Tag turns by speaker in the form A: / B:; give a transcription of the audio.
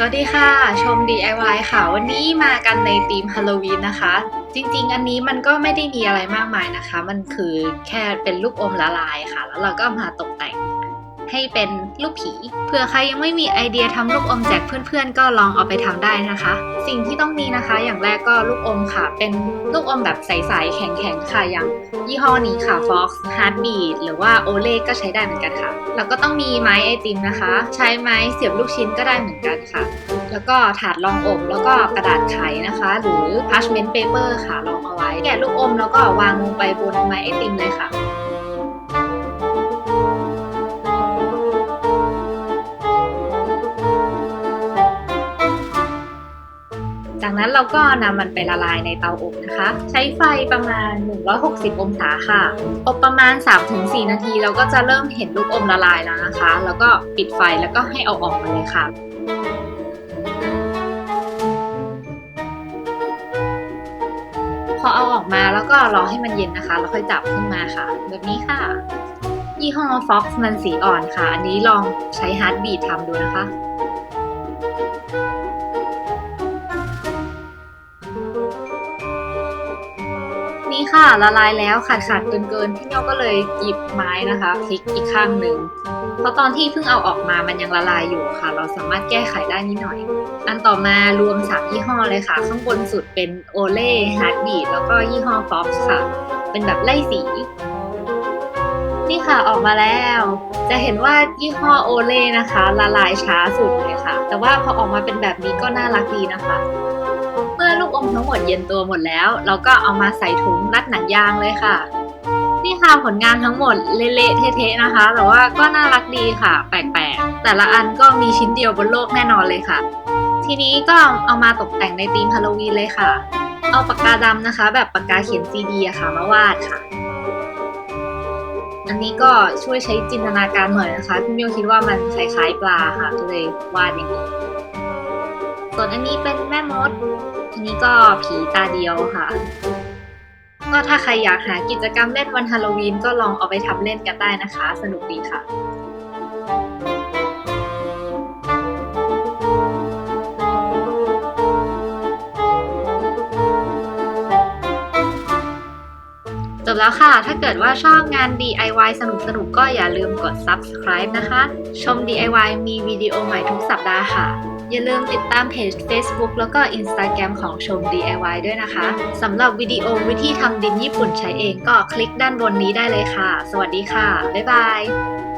A: สวัสดีค่ะ ชม DIY ค่ะ วันนี้มากันในธีมฮาโลวีนนะคะ จริงๆ อันนี้มันก็ไม่ได้มีอะไรมากมายนะคะ มันคือแค่เป็นลูกอมละลายค่ะ แล้วเราก็มาตกแต่ง ให้เป็นลูกผี เผื่อใครยังไม่มีไอเดียทำลูกอมแจกเพื่อนๆ ก็ลองเอาไปทำได้นะคะ สิ่งที่ต้องมีนะคะ อย่างแรกก็ลูกอมค่ะ เป็นลูกอมแบบใสๆแข็งๆค่ะอย่างยี่ห้อนี้ค่ะ Fox Heartbeat หรือว่า Olay ก็ใช้ได้เหมือนกันค่ะ แล้วก็ต้องมีไม้ไอติมนะคะ ใช้ไม้เสียบลูกชิ้นก็ได้เหมือนกันค่ะ แล้วก็ถาดรองอบแล้วก็กระดาษไขนะคะ หรือ parchment paper ค่ะรองเอาไว้แกะลูกอมแล้วก็วางลงไปบนไม้ไอติมเลยค่ะ จากนั้นเราก็นำมันไปละลายในเตาอบนะคะ ใช้ไฟประมาณ 160 องศาค่ะ อบประมาณ 3-4 นาที เราก็จะเริ่มเห็นลูกอมละลายแล้วนะคะ แล้วก็ปิดไฟแล้วก็ให้เอาออกมาเลยค่ะพอเอาออกมาแล้วก็รอให้มันเย็นนะคะ แล้วค่อยจับขึ้นมาค่ะ แบบนี้ค่ะ ยี่ห้อ Fox มันสีอ่อนค่ะ อันนี้ลองใช้ฮาร์ดบีททำดูนะคะ นี่ค่ะละลายแล้วขาดขาดเกินเกินพี่เนียวก็เลยหยิบไม้นะคะพลิกอีกข้างหนึ่งเพราะตอนที่เพิ่งเอาออกมามันยังละลายอยู่ค่ะ เราสามารถแก้ไขได้นิดหน่อย อันต่อมารวมสามยี่ห้อเลยค่ะ ข้างบนสุดเป็นโอเล่ฮาร์ดบีดแล้วก็ยี่ห้อฟ็อกค่ะ เป็นแบบไล่สี นี่ค่ะออกมาแล้ว จะเห็นว่ายี่ห้อโอเล่นะคะ ละลายช้าสุดเลยค่ะ แต่ว่าพอออกมาเป็นแบบนี้ก็น่ารักดีนะคะ ลูกอมทั้งหมดเย็นตัวหมดแล้ว เราก็เอามาใส่ถุงรัดหนังยางเลยค่ะ นี่ค่ะผลงานทั้งหมดเละๆเทะๆนะคะ แต่ว่าก็น่ารักดีค่ะ แปลกๆ แต่ละอันก็มีชิ้นเดียวบนโลกแน่นอนเลยค่ะ ทีนี้ก็เอามาตกแต่งในธีมฮาโลวีนเลยค่ะ เอาปากกาดำนะคะ แบบปากกาเขียนซีดีอะค่ะมาวาดค่ะอันนี้ก็ช่วยใช้จินตนาการหน่อยนะคะพี่มิวคิดว่ามันคล้ายๆปลาค่ะก็เลยวาดอย่างนี้ ส่วนอันนี้เป็นแม่มด อันนี้ก็ผีตาเดียวค่ะ ก็ถ้าใครอยากหากิจกรรมเล่นวันฮาโลวีนก็ลองเอาไปทำเล่นกันได้นะคะ สนุกดีค่ะจบแล้วค่ะ ถ้าเกิดว่าชอบงาน DIY สนุกๆก็อย่าลืมกด subscribe นะคะ ชม DIY มีวิดีโอใหม่ทุกสัปดาห์ค่ะ อย่าลืมติดตามเพจ Facebook แล้วก็ Instagram ของชม DIY ด้วยนะคะสำหรับวิดีโอวิธีทำดินญี่ปุ่นใช้เองก็คลิกด้านบนนี้ได้เลยค่ะ สวัสดีค่ะ บ๊ายบาย